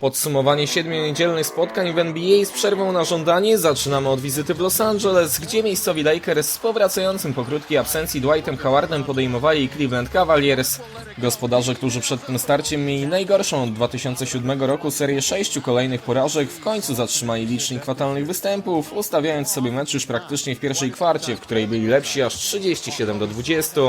Podsumowanie siedmiu niedzielnych spotkań w NBA z przerwą na żądanie zaczynamy od wizyty w Los Angeles, gdzie miejscowi Lakers z powracającym po krótkiej absencji Dwightem Howardem podejmowali Cleveland Cavaliers. Gospodarze, którzy przed tym starciem mieli najgorszą od 2007 roku serię sześciu kolejnych porażek, w końcu zatrzymali licznik fatalnych występów, ustawiając sobie mecz już praktycznie w pierwszej kwarcie, w której byli lepsi aż 37 do 20.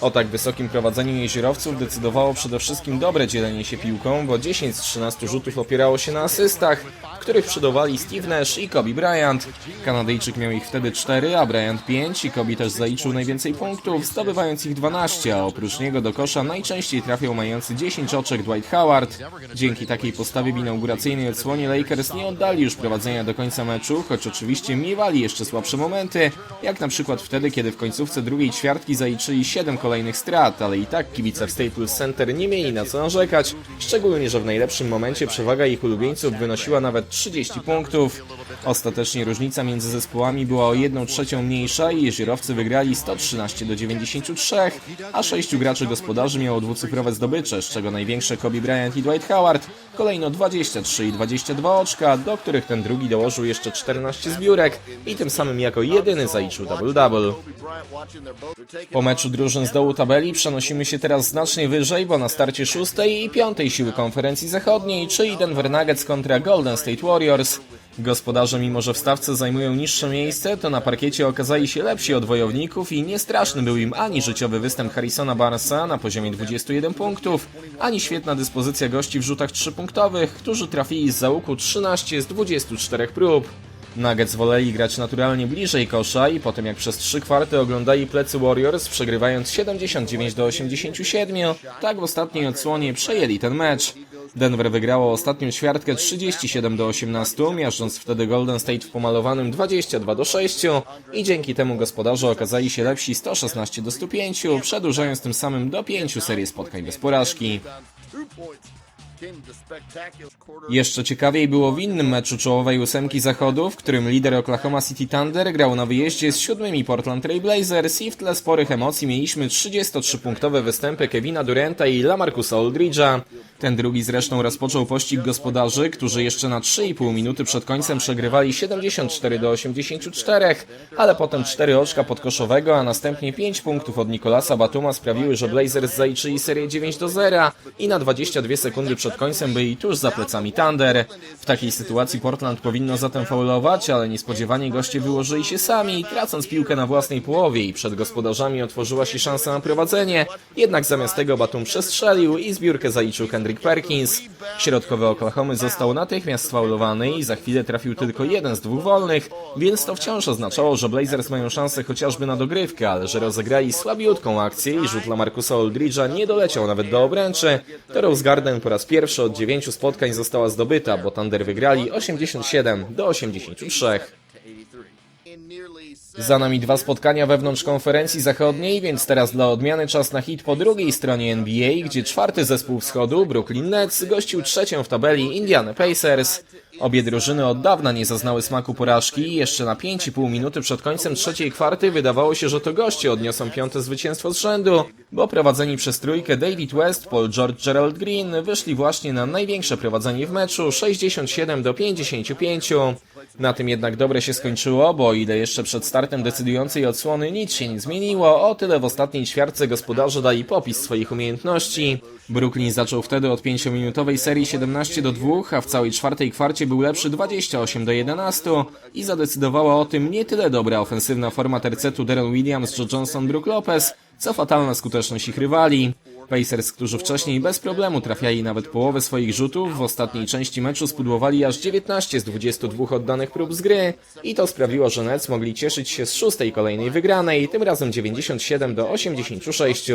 O tak wysokim prowadzeniu jeziorowców decydowało przede wszystkim dobre dzielenie się piłką, bo 10 z 13 rzutów opierało się na asystach, których przodowali Steve Nash i Kobe Bryant. Kanadyjczyk miał ich wtedy 4, a Bryant 5 i Kobe też zaliczył najwięcej punktów, zdobywając ich 12, a oprócz niego do kosza najczęściej trafiał mający 10 oczek Dwight Howard. Dzięki takiej postawie w inauguracyjnej odsłonie Lakers nie oddali już prowadzenia do końca meczu, choć oczywiście miewali jeszcze słabsze momenty, jak na przykład wtedy, kiedy w końcówce drugiej ćwiartki zaliczyli 7 kolejnych strat, ale i tak kibice w Staples Center nie mieli na co narzekać, szczególnie, że w najlepszym momencie przewaga ich ulubieńców wynosiła nawet 30 punktów. Ostatecznie różnica między zespołami była o 1 trzecią mniejsza i jeziorowcy wygrali 113 do 93, a sześciu graczy gospodarzy miało dwucyfrowe zdobycze, z czego największe Kobe Bryant i Dwight Howard, kolejno 23 i 22 oczka, do których ten drugi dołożył jeszcze 14 zbiórek i tym samym jako jedyny zaliczył double-double. Po meczu drużyn z dołu tabeli przenosimy się teraz znacznie wyżej, bo na starcie szóstej i piątej siły konferencji zachodniej, czyli Denver Nuggets kontra Golden State Warriors. Gospodarze, mimo że w stawce zajmują niższe miejsce, to na parkiecie okazali się lepsi od wojowników i niestraszny był im ani życiowy występ Harrisona Barnesa na poziomie 21 punktów, ani świetna dyspozycja gości w rzutach trzypunktowych, którzy trafili z załuku 13 z 24 prób. Nuggets woleli grać naturalnie bliżej kosza i potem jak przez trzy kwarty oglądali plecy Warriors, przegrywając 79 do 87, tak w ostatniej odsłonie przejęli ten mecz. Denver wygrało ostatnią ćwiartkę 37 do 18, miażdżąc wtedy Golden State w pomalowanym 22 do 6 i dzięki temu gospodarze okazali się lepsi 116 do 105, przedłużając tym samym do 5 serię spotkań bez porażki. Jeszcze ciekawiej było w innym meczu czołowej ósemki zachodu, w którym lider Oklahoma City Thunder grał na wyjeździe z siódmymi Portland Trail Blazers i w tle sporych emocji mieliśmy 33-punktowe występy Kevina Duranta i Lamarcusa Aldridge'a. Ten drugi zresztą rozpoczął pościg gospodarzy, którzy jeszcze na 3,5 minuty przed końcem przegrywali 74 do 84, ale potem 4 oczka podkoszowego, a następnie 5 punktów od Nikolasa Batuma sprawiły, że Blazers zaliczyli serię 9 do 0 i na 22 sekundy przed końcem byli tuż za plecami Thunder. W takiej sytuacji Portland powinno zatem faulować, ale niespodziewanie goście wyłożyli się sami, tracąc piłkę na własnej połowie i przed gospodarzami otworzyła się szansa na prowadzenie, jednak zamiast tego Batum przestrzelił i zbiórkę zaliczył Kendrick Perkins. Środkowy Oklahomy został natychmiast sfaulowany i za chwilę trafił tylko jeden z dwóch wolnych, więc to wciąż oznaczało, że Blazers mają szansę chociażby na dogrywkę, ale że rozegrali słabiutką akcję i rzut Lamarcusa Aldridge'a nie doleciał nawet do obręczy, to Rose Garden po raz pierwszy od dziewięciu spotkań została zdobyta, bo Thunder wygrali 87 do 83. Za nami dwa spotkania wewnątrz konferencji zachodniej, więc teraz dla odmiany czas na hit po drugiej stronie NBA, gdzie czwarty zespół wschodu, Brooklyn Nets, gościł trzecią w tabeli Indiana Pacers. Obie drużyny od dawna nie zaznały smaku porażki i jeszcze na 5,5 minuty przed końcem trzeciej kwarty wydawało się, że to goście odniosą piąte zwycięstwo z rzędu, bo prowadzeni przez trójkę David West, Paul George, Gerald Green wyszli właśnie na największe prowadzenie w meczu 67 do 55. Na tym jednak dobre się skończyło, bo ile jeszcze przed startem decydującej odsłony nic się nie zmieniło, o tyle w ostatniej ćwiartce gospodarze dali popis swoich umiejętności. Brooklyn zaczął wtedy od 5-minutowej serii 17 do 2, a w całej czwartej kwarcie był lepszy 28 do 11 i zadecydowała o tym nie tyle dobra ofensywna forma tercetu Darren Williams, Joe Johnson, Brook Lopez, co fatalna skuteczność ich rywali. Pacers, którzy wcześniej bez problemu trafiali nawet połowę swoich rzutów, w ostatniej części meczu spudłowali aż 19 z 22 oddanych prób z gry i to sprawiło, że Nets mogli cieszyć się z szóstej kolejnej wygranej, tym razem 97 do 86.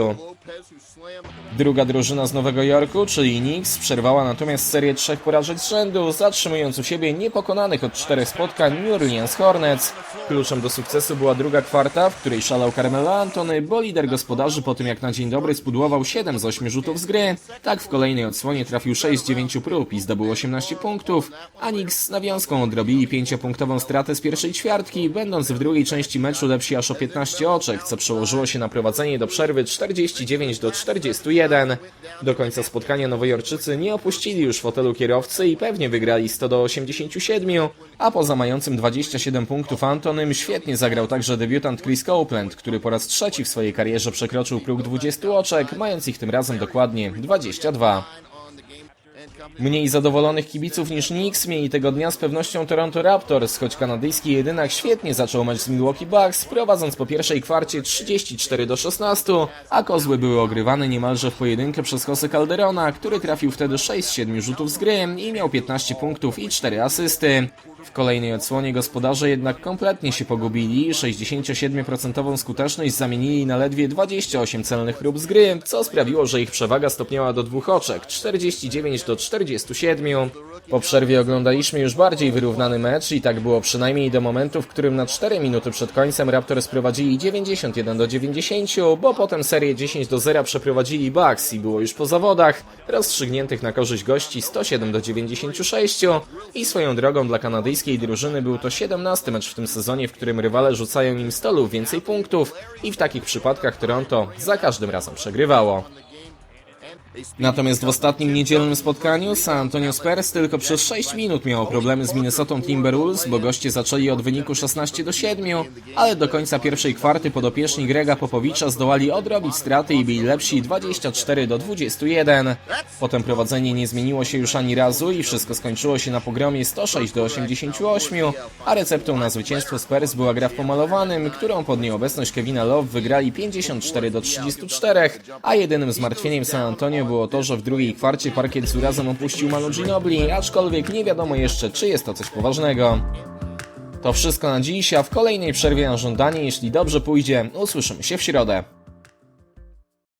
Druga drużyna z Nowego Jorku, czyli Knicks, przerwała natomiast serię trzech porażek z rzędu, zatrzymując u siebie niepokonanych od czterech spotkań New Orleans Hornets. Kluczem do sukcesu była druga kwarta, w której szalał Carmelo Antony, bo lider gospodarzy po tym jak na dzień dobry spudłował 7 z 8 rzutów z gry, tak w kolejnej odsłonie trafił 6 z 9 prób i zdobył 18 punktów, a Knicks z nawiązką odrobili 5-punktową stratę z pierwszej ćwiartki, będąc w drugiej części meczu lepsi aż o 15 oczek, co przełożyło się na prowadzenie do przerwy 49 do 41. Do końca spotkania Nowojorczycy nie opuścili już fotelu kierowcy i pewnie wygrali 100 do 87, a poza mającym 27 punktów Antonym świetnie zagrał także debiutant Chris Copeland, który po raz trzeci w swojej karierze przekroczył próg 20 oczek, mając ich tym razem dokładnie 22. Mniej zadowolonych kibiców niż Knicks mieli tego dnia z pewnością Toronto Raptors, choć kanadyjski jedynak świetnie zaczął mecz z Milwaukee Bucks, prowadząc po pierwszej kwarcie 34 do 16, a kozły były ogrywane niemalże w pojedynkę przez Jose Calderona, który trafił wtedy 6 z 7 rzutów z gry i miał 15 punktów i 4 asysty. W kolejnej odsłonie gospodarze jednak kompletnie się pogubili. i 67% skuteczność zamienili na ledwie 28 celnych prób z gry, co sprawiło, że ich przewaga stopniała do dwóch oczek 49 do 47. Po przerwie oglądaliśmy już bardziej wyrównany mecz i tak było przynajmniej do momentu, w którym na 4 minuty przed końcem Raptors prowadzili 91 do 90, bo potem serię 10 do 0 przeprowadzili Bucks i było już po zawodach, rozstrzygniętych na korzyść gości 107 do 96 i swoją drogą dla kanadyjskiej drużyny był to 17 mecz w tym sezonie, w którym rywale rzucają im 100 lub więcej punktów i w takich przypadkach Toronto za każdym razem przegrywało. Natomiast w ostatnim niedzielnym spotkaniu San Antonio Spurs tylko przez 6 minut miało problemy z Minnesotą Timberwolves, bo goście zaczęli od wyniku 16 do 7, ale do końca pierwszej kwarty podopieczni Grega Popowicza zdołali odrobić straty i byli lepsi 24 do 21. Potem prowadzenie nie zmieniło się już ani razu i wszystko skończyło się na pogromie 106 do 88, a receptą na zwycięstwo Spurs była gra w pomalowanym, którą pod nieobecność Kevina Love wygrali 54 do 34, a jedynym zmartwieniem San Antonio było to, że w drugiej kwarcie parkiet z urazem opuścił Manu Ginobili, aczkolwiek nie wiadomo jeszcze, czy jest to coś poważnego. To wszystko na dziś, a w kolejnej przerwie na żądanie, jeśli dobrze pójdzie, usłyszymy się w środę.